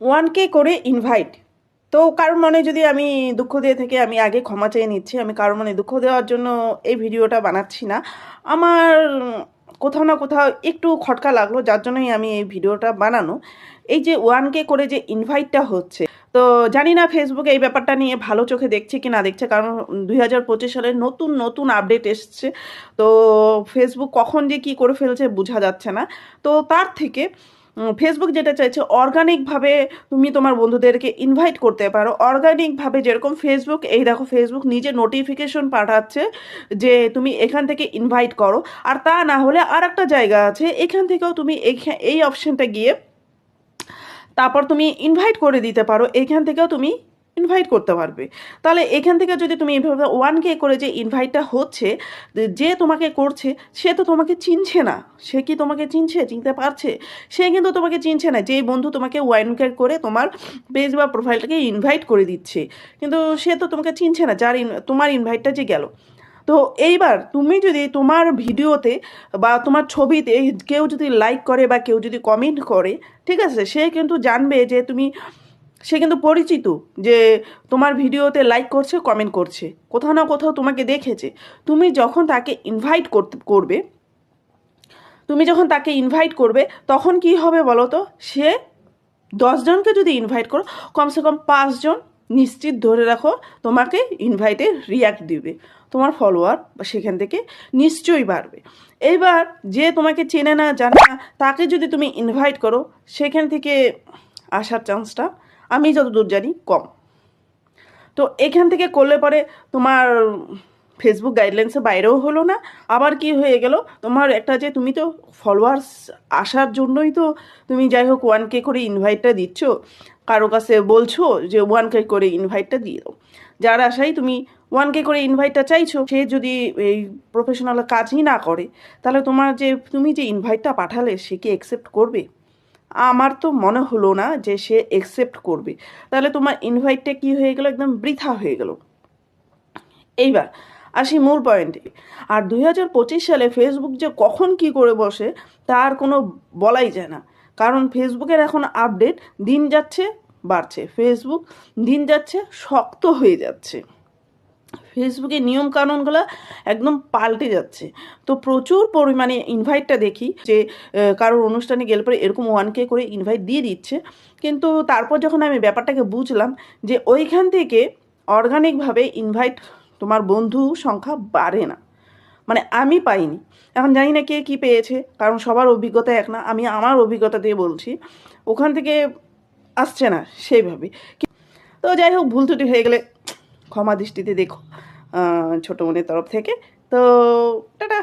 One কে করে invite তো কারোর মনে যদি আমি দুঃখ দিয়ে থেকে আমি আগে ক্ষমা চেয়ে নিচ্ছি, আমি কারোর মনে দুঃখ দেওয়ার জন্য এই ভিডিওটা বানাচ্ছি না। আমার কোথাও না কোথাও একটু খটকা লাগল, যার জন্যই আমি এই ভিডিওটা বানানো। এই যে ওয়ান কে করে যে ইনভাইটটা হচ্ছে, তো জানি না ফেসবুকে এই ব্যাপারটা নিয়ে ভালো চোখে দেখছে কি না দেখছে, কারণ দুই হাজার পঁচিশ সালের নতুন নতুন আপডেট এসছে। তো ফেসবুক কখন যে কি করে ফেলছে বোঝা যাচ্ছে না। তো তার থেকে ফেসবুক যেটা চাইছে অর্গানিকভাবে তুমি তোমার বন্ধুদেরকে ইনভাইট করতে পারো। অর্গানিকভাবে যেরকম ফেসবুক এই দেখো ফেসবুক নিজে নোটিফিকেশন পাঠাচ্ছে যে তুমি এখান থেকে ইনভাইট করো। আর তা না হলে আর একটা জায়গা আছে, এখান থেকেও তুমি এই অপশানটা গিয়ে তারপর তুমি ইনভাইট করে দিতে পারো। এখান থেকেও তুমি ইনভাইট করতে পারবে। তাহলে এখান থেকে যদি তুমি এভাবে ওয়ান কে করে যে ইনভাইটটা হচ্ছে, যে তোমাকে করছে, সে তো তোমাকে চিনছে না। সে কি তোমাকে চিনছে, চিনতে পারছে? সে কিন্তু তোমাকে চিনছে না। যেই বন্ধু তোমাকে ওয়ান কে করে তোমার পেজ বা প্রোফাইলটাকে ইনভাইট করে দিচ্ছে। কিন্তু সে তো তোমাকে চিনছে না, যার তোমার ইনভাইটটা যে গেল। তো এইবার তুমি যদি তোমার ভিডিওতে বা তোমার ছবিতে কেউ যদি লাইক করে বা কেউ যদি কমেন্ট করে, ঠিক আছে? সে কিন্তু জানবে যে তুমি সে কিন্তু পরিচিত যে তোমার ভিডিওতে লাইক করছে কমেন্ট করছে। কোথাও না কোথাও তোমাকে দেখেছে। তুমি যখন তাকে ইনভাইট করতে, করবে, তুমি যখন তাকে ইনভাইট করবে, তখন কি হবে বলো তো সে দশজনকে যদি ইনভাইট করো, কমসে কম পাঁচজন নিশ্চিত ধরে রাখো তোমাকে ইনভাইটে রিয়াক্ট দিবে। তোমার ফলোয়ার সেখান থেকে নিশ্চয়ই বাড়বে। এইবার যে তোমাকে চেনে না, জানে না, তাকে যদি তুমি ইনভাইট করো, সেখান থেকে আসার চান্সটা আমি যতদূর জানি, কম। তো এখান থেকে করলে পরে তোমার ফেসবুক গাইডলাইন্সের বাইরেও হলো না। আবার কি হয়ে গেল? তোমার একটা যে তুমি তো ফলোয়ার্স আসার জন্যই তো তুমি যাই হোক ওয়ান কে করে ইনভাইটটা দিচ্ছ, কারও কাছে বলছো যে ওয়ান কে করে ইনভাইটটা দিয়ে দাও। যার আশায় তুমি ওয়ান কে করে ইনভাইটটা চাইছো, সে যদি এই প্রফেশনাল কাজই না করে, তাহলে তোমার যে, তুমি যে ইনভাইটটা পাঠালে, সে কি অ্যাকসেপ্ট করবে? আমার তো মনে হলো না যে সে অ্যাকসেপ্ট করবে। তাহলে তোমার ইনভাইটটা কি হয়ে গেল? একদম বৃথা হয়ে গেল। এইবার আসি মূল পয়েন্টে আর দুই হাজার পঁচিশ সালে ফেসবুক যে কখন কি করে বসে, তার কোনো বলাই যায় না। কারণ ফেসবুকের এখন আপডেট দিন যাচ্ছে, বাড়ছে। ফেসবুক দিন যাচ্ছে, শক্ত হয়ে যাচ্ছে। ফেসবুকের নিয়ম কানুনগুলো একদম পাল্টে যাচ্ছে। তো প্রচুর পরিমাণে ইনভাইটটা দেখি যে কারোর অনুষ্ঠানে গেলে পরে এরকম ওয়ান কে করে ইনভাইট দিয়ে দিচ্ছে। কিন্তু তারপর যখন আমি ব্যাপারটাকে বুঝলাম যে, ওইখান থেকে অর্গানিকভাবে ইনভাইট তোমার বন্ধু সংখ্যা বাড়ে না। মানে আমি পাইনি। এখন জানি না কে কী পেয়েছে, কারণ সবার অভিজ্ঞতা এক না। আমি আমার অভিজ্ঞতা দিয়ে বলছি, ওখান থেকে আসছে না সেইভাবে। তো যাই হোক, ভুল ত্রুটি হয়ে গেলে ক্ষমা দৃষ্টিতে দেখো। ছোটো মনের তরফ থেকে। তো টাটা।